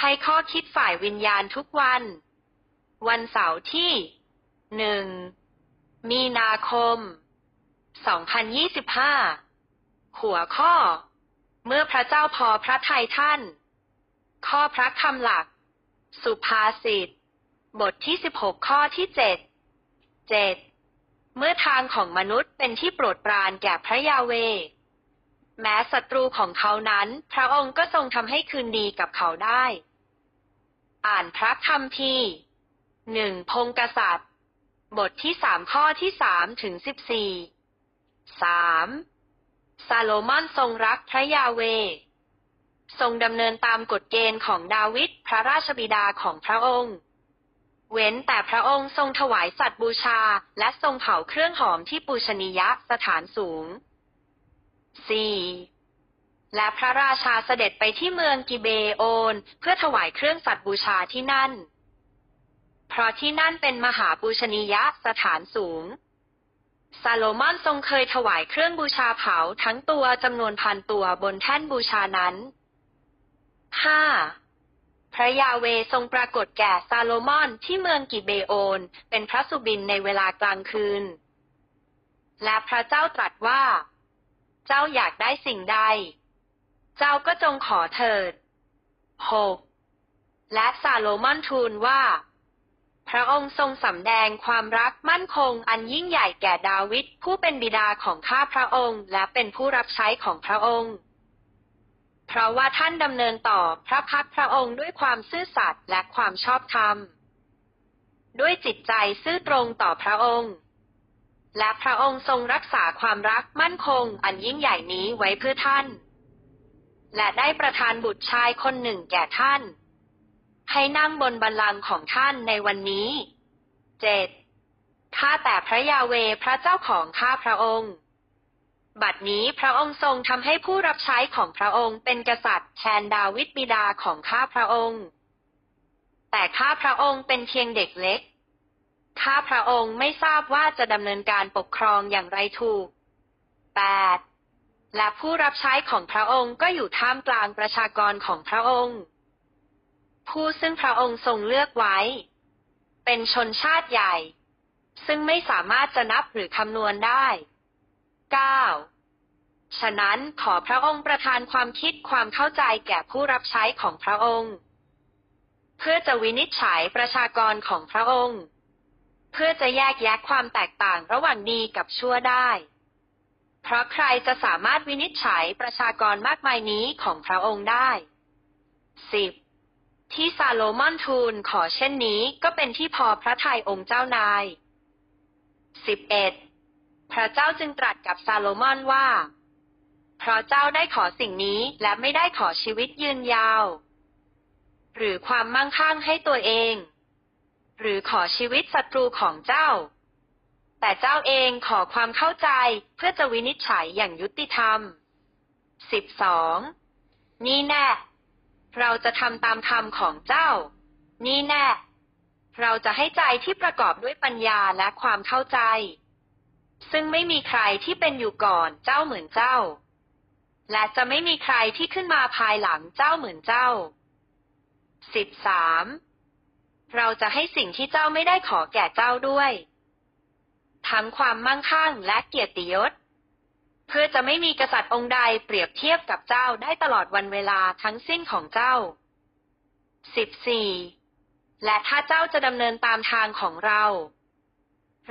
ให้ข้อคิดฝ่ายวิญญาณทุกวัน วันเสาร์ที่หนึ่งมีนาคม 2025 หัวข้อ เมื่อพระเจ้าพอพระทัยท่าน ข้อพระคำหลัก สุภาษิต บทที่ 16 ข้อที่ 7 7 เมื่อทางของมนุษย์เป็นที่โปรดปรานแก่พระยาเว แม้ศัตรูของเขานั้น พระองค์ก็ทรงทำให้คืนดีกับเขาได้ อ่านพระคัมภีร์หนึ่งพงกษัตริย์ บทที่สามข้อที่สามถึงสิบสี่สามซาโลมอนทรงรักพระยาเว ทรงดำเนินตามกฎเกณฑ์ของดาวิดพระราชบิดาของพระองค์ เว้นแต่พระองค์ทรงถวายสัตว์บูชา และทรงเผาเครื่องหอมที่ปูชนียสถานสูง 4. และพระราชาเสด็จไปที่เมืองกิเบโอน เพื่อถวายเครื่องสัตว์บูชาที่นั่น เพราะที่นั่นเป็นมหาปูชนียสถานสูง ซาโลมอนทรงเคยถวายเครื่องบูชาเผาทั้งตัวจำนวนพันตัวบนแท่นบูชานั้น 5. พระยาเวทรงปรากฏแก่ซาโลมอนที่เมืองกิเบโอน เป็นพระสุบินในเวลากลางคืน และพระเจ้าตรัสว่า เจ้าอยากได้สิ่งใด เจ้าก็จงขอเถิด 6. และซาโลมอนทูลว่า พระองค์ทรงสำแดงความรักมั่นคงอันยิ่งใหญ่แก่ดาวิดผู้เป็นบิดาของข้าพระองค์ และเป็นผู้รับใช้ของพระองค์เพราะว่าท่านดำเนินต่อพระพักพระองค์ด้วยความซื่อสัตย์และความชอบธรรม ด้วยจิตใจซื่อตรงต่อพระองค์ และพระองค์ทรงรักษาความรักมั่นคงอันยิ่งใหญ่นี้ไว้เพื่อท่าน และได้ประทานบุตรชายคนหนึ่งแก่ท่าน ให้นั่งบนบัลลังก์ของท่านในวันนี้เจ็ดข้าแต่พระยาเวพระเจ้าของข้าพระองค์ บัดนี้พระองค์ทรงทำให้ผู้รับใช้ของพระองค์เป็นกษัตริย์แทนดาวิดบิดาของข้าพระองค์ แต่ข้าพระองค์เป็นเพียงเด็กเล็ก ข้าพระองค์ไม่ทราบว่าจะดำเนินการปกครองอย่างไรถูก 8. และผู้รับใช้ของพระองค์ก็อยู่ท่ามกลางประชากรของพระองค์ ผู้ซึ่งพระองค์ทรงเลือกไว้ เป็นชนชาติใหญ่ ซึ่งไม่สามารถจะนับหรือคำนวณได้ 9. ฉะนั้นขอพระองค์ประทานความคิดความเข้าใจแก่ผู้รับใช้ของพระองค์ เพื่อจะวินิจฉัยประชากรของพระองค์ เพื่อจะแยกแยะความแตกต่างระหว่างดีกับชั่วได้ เพราะใครจะสามารถวินิจฉัยประชากรมากมายนี้ของพระองค์ได้ 10. ที่ซาโลมอนทูลขอเช่นนี้ก็เป็นที่พอพระทัยองค์เจ้านาย 11. พระเจ้าจึงตรัสกับซาโลมอนว่า เพราะเจ้าได้ขอสิ่งนี้และไม่ได้ขอชีวิตยืนยาว หรือความมั่งคั่งให้ตัวเอง หรือขอชีวิตศัตรูของเจ้า แต่เจ้าเองขอความเข้าใจเพื่อจะวินิจฉัยอย่างยุติธรรม 12. นี่แน่ เราจะทำตามธรรมของเจ้า นี่แน่ เราจะให้ใจที่ประกอบด้วยปัญญาและความเข้าใจ ซึ่งไม่มีใครที่เป็นอยู่ก่อนเจ้าเหมือนเจ้า และจะไม่มีใครที่ขึ้นมาภายหลังเจ้าเหมือนเจ้า 13. เราจะให้สิ่งที่เจ้าไม่ได้ขอแก่เจ้าด้วย ทั้งความมั่งคั่งและเกียรติยศ เพื่อจะไม่มีกษัตริย์องค์ใดเปรียบเทียบกับเจ้าได้ตลอดวันเวลาทั้งสิ้นของเจ้า 14. และถ้าเจ้าจะดำเนินตามทางของเรา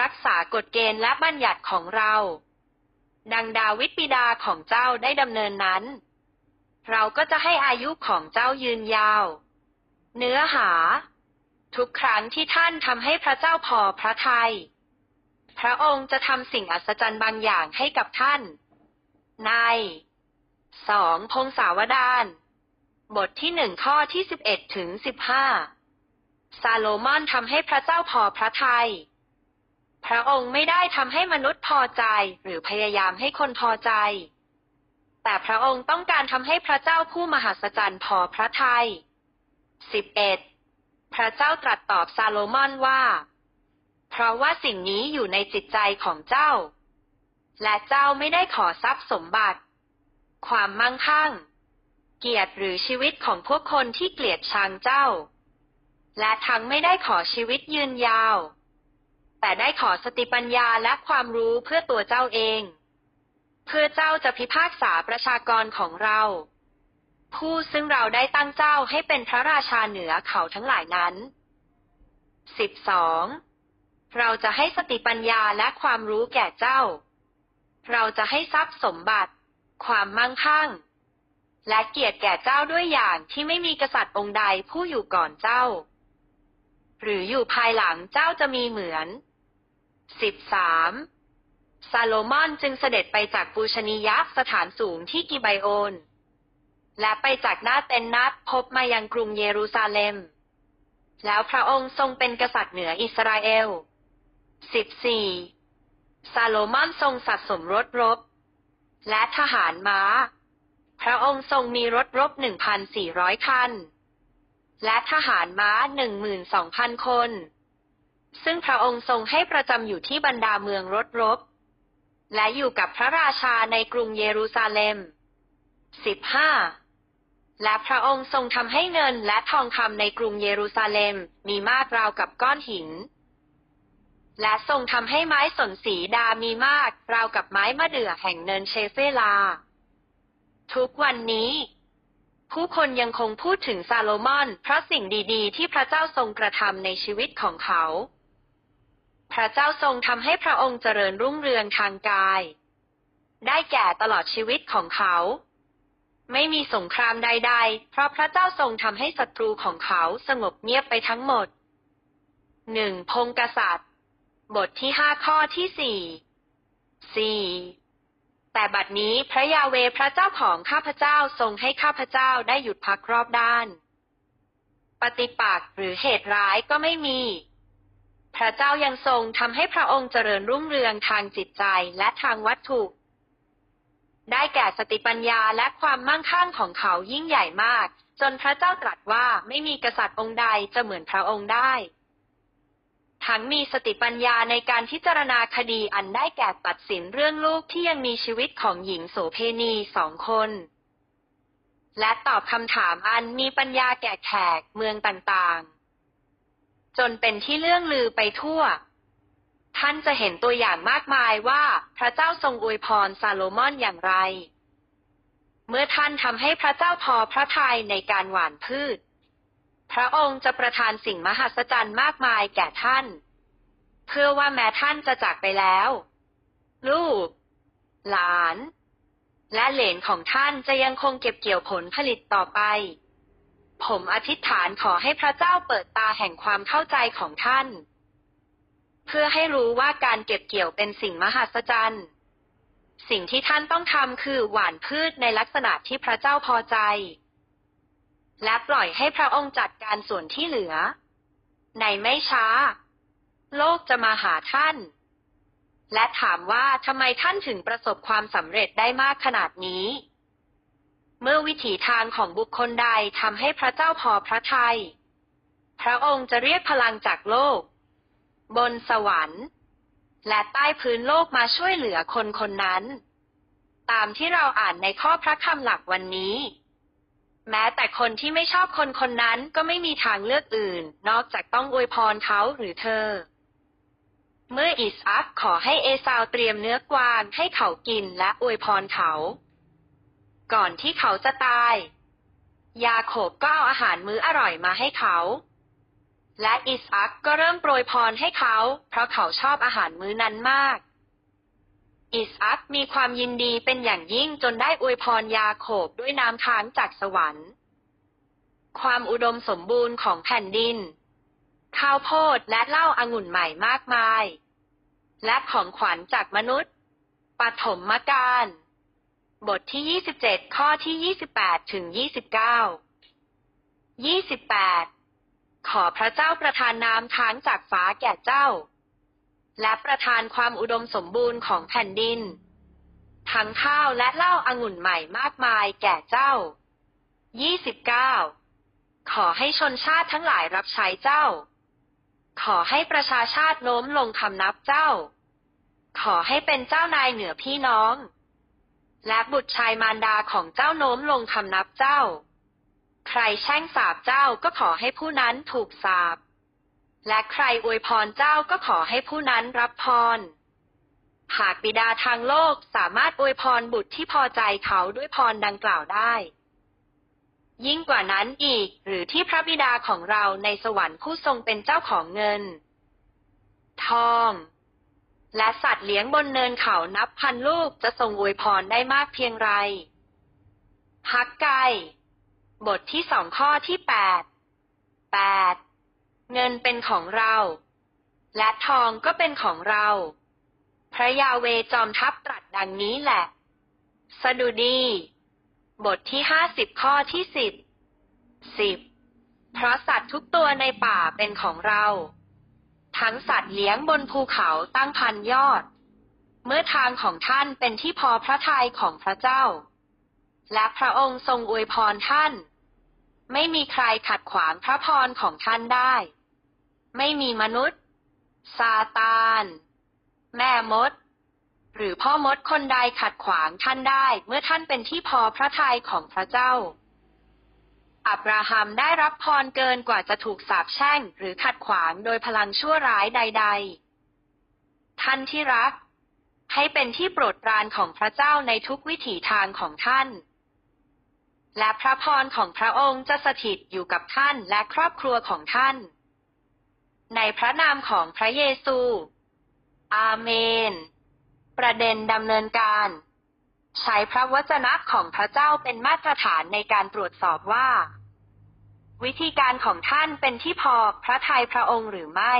รักษากฎเกณฑ์และบัญญัติของเรา ดังดาวิดบิดาของเจ้าได้ดำเนินนั้น เราก็จะให้อายุของเจ้ายืนยาว เนื้อหา ทุกครั้งที่ท่านทำให้พระเจ้าพอพระทยัย พระองค์จะทำสิ่งอัศจรรย์บางอย่างให้กับท่าน ในสองพงศาวดารบทที่หนึ่งข้อที่สิบเอ็ดถึงสิบห้าซาโลมอนทำให้พระเจ้าพอพระทยัย พระองค์ไม่ได้ทำให้มนุษย์พอใจหรือพยายามให้คนพอใจ แต่พระองค์ต้องการทำให้พระเจ้าผู้มหัศจรรย์พอพระทยัยสิบเอ็ด พระเจ้าตรัสตอบซาโลมอนว่า เพราะว่าสิ่งนี้อยู่ในจิตใจของเจ้า และเจ้าไม่ได้ขอทรัพย์สมบัติ ความมั่งคั่ง เกียรติหรือชีวิตของพวกคนที่เกลียดชังเจ้า และทั้งไม่ได้ขอชีวิตยืนยาว แต่ได้ขอสติปัญญาและความรู้เพื่อตัวเจ้าเอง เพื่อเจ้าจะพิพากษาประชากรของเรา ผู้ซึ่งเราได้ตั้งเจ้าให้เป็นพระราชาเหนือเขาทั้งหลายนั้นสิบสองเราจะให้สติปัญญาและความรู้แก่เจ้า เราจะให้ทรัพย์สมบัติ ความมั่งคั่ง และเกียรติแก่เจ้าด้วยอย่างที่ไม่มีกษัตริย์องค์ใดผู้อยู่ก่อนเจ้า หรืออยู่ภายหลังเจ้าจะมีเหมือนสิบสามซาโลมอนจึงเสด็จไปจากปูชนียสถานสูงที่กิไบโอน และไปจากหน้าเต็นนัดพบมายังกรุงเยรูซาเล็ม แล้วพระองค์ทรงเป็นกษัตริย์เหนืออิสราเอลสิบสี่ซาโลมอนทรงสัตว์สมรถรบ และทหารม้า พระองค์ทรงมีรถรบหนึ่งพันสี่ร้อยคัน และทหารม้าหนึ่งหมื่นสองพันคน ซึ่งพระองค์ทรงให้ประจำอยู่ที่บรรดาเมืองรถรบ และอยู่กับพระราชาในกรุงเยรูซาเล็มสิบห้า และพระองค์ทรงทำให้เงินและทองคำในกรุงเยรูซาเล็ม มีมากราวกับก้อนหิน และทรงทำให้ไม้สนสีดามีมากราวกับไม้มะเดื่อแห่งเนินเชเฟลา ทุกวันนี้ ผู้คนยังคงพูดถึงซาโลมอน เพราะสิ่งดีๆ ที่พระเจ้าทรงกระทำในชีวิตของเขา พระเจ้าทรงทำให้พระองค์เจริญรุ่งเรืองทางกาย ได้แก่ตลอดชีวิตของเขา ไม่มีสงครามใด ๆ เพราะพระเจ้าทรงทำให้ศัตรูของเขาสงบเงียบไปทั้งหมดหนึ่งพงกษัตริย์ บทที่ห้าข้อที่สี่สี่แต่บัดนี้พระยาเวพระเจ้าของข้าพเจ้าทรงให้ข้าพเจ้าได้หยุดพักรอบด้าน ปฏิปักษ์หรือเหตุร้ายก็ไม่มี พระเจ้ายังทรงทำให้พระองค์เจริญรุ่งเรืองทางจิตใจและทางวัตถุ ได้แก่สติปัญญาและความมั่งคั่งของเขายิ่งใหญ่มาก จนพระเจ้าตรัสว่าไม่มีกษัตริย์องค์ใดจะเหมือนพระองค์ได้ ทั้งมีสติปัญญาในการพิจารณาคดีอันได้แก่ตัดสินเรื่องลูกที่ยังมีชีวิตของหญิงโสเพณีสองคนและตอบคำถามอันมีปัญญาแก่แขกเมืองต่างๆ จนเป็นที่เรื่องลือไปทั่ว ท่านจะเห็นตัวอย่างมากมายว่าพระเจ้าทรงอวยพรซาโลมอนอย่างไร เมื่อท่านทำให้พระเจ้าพอพระทัยในการหว่านพืช พระองค์จะประทานสิ่งมหัศจรรย์มากมายแก่ท่าน เพื่อว่าแม้ท่านจะจากไปแล้ว ลูก หลาน และเหลนของท่านจะยังคงเก็บเกี่ยวผลผลิตต่อไป ผมอธิษฐานขอให้พระเจ้าเปิดตาแห่งความเข้าใจของท่าน เพื่อให้รู้ว่าการเก็บเกี่ยวเป็นสิ่งมหัศจรรย์ สิ่งที่ท่านต้องทำคือหว่านพืชในลักษณะที่พระเจ้าพอใจ และปล่อยให้พระองค์จัดการส่วนที่เหลือ ในไม่ช้า โลกจะมาหาท่าน และถามว่าทำไมท่านถึงประสบความสำเร็จได้มากขนาดนี้ เมื่อวิถีทางของบุคคลใดทำให้พระเจ้าพอพระทยัยพระองค์จะเรียกพลังจากโลก บนสวรรค์ และใต้พื้นโลกมาช่วยเหลือคนคนนั้น ตามที่เราอ่านในข้อพระคำหลักวันนี้ แม้แต่คนที่ไม่ชอบคนคนนั้นก็ไม่มีทางเลือกอื่น นอกจากต้องอวยพรเขาหรือเธอ เมื่ออิสอัคขอให้เอซาวเตรียมเนื้อกวางให้เขากินและอวยพรเขา ก่อนที่เขาจะตาย ยาโคบก็เอาอาหารมื้ออร่อยมาให้เขา และอิสอัคก็เริ่มโปรยพรให้เขา เพราะเขาชอบอาหารมื้อนั้นมาก อิสอัคมีความยินดีเป็นอย่างยิ่งจนได้อวยพรยาโคบด้วยน้ำค้างจากสวรรค์ ความอุดมสมบูรณ์ของแผ่นดิน ข้าวโพดและเหล้าอางุ่นใหม่มากมาย และของขวัญจากมนุษย์ปฐมกาลบทที่ 27 ข้อที่ 28 ถึง 29 28 ขอพระเจ้าประทานน้ำค้างจากฟ้าแก่เจ้า และประทานความอุดมสมบูรณ์ของแผ่นดิน ทั้งข้าวและเหล้าอางุ่นใหม่มากมายแก่เจ้า 29 ขอให้ชนชาติทั้งหลายรับใช้เจ้า ขอให้ประชาชาติโน้มลงคำนับเจ้า ขอให้เป็นเจ้านายเหนือพี่น้อง และบุตรชายมารดาของเจ้าโน้มลงคำนับเจ้า ใครแช่งสาบเจ้าก็ขอให้ผู้นั้นถูกสาบ และใครอวยพรเจ้าก็ขอให้ผู้นั้นรับพร หากบิดาทางโลกสามารถอวยพรบุตรที่พอใจเขาด้วยพรดังกล่าวได้ ยิ่งกว่านั้นอีกหรือที่พระบิดาของเราในสวรรค์ผู้ทรงเป็นเจ้าของเงิน ทอง และสัตว์เลี้ยงบนเนินเขานับพันลูกจะทรงอวยพรได้มากเพียงไรฮักไก บทที่สองข้อที่แปดแปดเงินเป็นของเรา และทองก็เป็นของเรา พระยาเวจอมทัพตรัสดังนี้แหละ สดุดี บทที่ห้าสิบข้อที่สิบสิบเพราะสัตว์ทุกตัวในป่าเป็นของเรา ทั้งสัตว์เลี้ยงบนภูเขาตั้งพันยอด เมื่อทางของท่านเป็นที่พอพระทัยของพระเจ้าและพระองค์ทรงอวยพรท่าน ไม่มีใครขัดขวางพระพรของท่านได้ ไม่มีมนุษย์ ซาตาน แม่มด หรือพ่อมดคนใดขัดขวางท่านได้ เมื่อท่านเป็นที่พอพระทัยของพระเจ้า อับราฮัมได้รับพรเกินกว่าจะถูกสาปแช่ง หรือขัดขวางโดยพลังชั่วร้ายใด ๆ ท่านที่รัก ให้เป็นที่โปรดปรานของพระเจ้าในทุกวิถีทางของท่าน และพระพรของพระองค์จะสถิตอยู่กับท่านและครอบครัวของท่าน ในพระนามของพระเยซู อาเมน ประเด็นดำเนินการ ใช้พระวจนะของพระเจ้าเป็นมาตรฐานในการตรวจสอบว่า วิธีการของท่านเป็นที่พอพระทัยพระองค์หรือไม่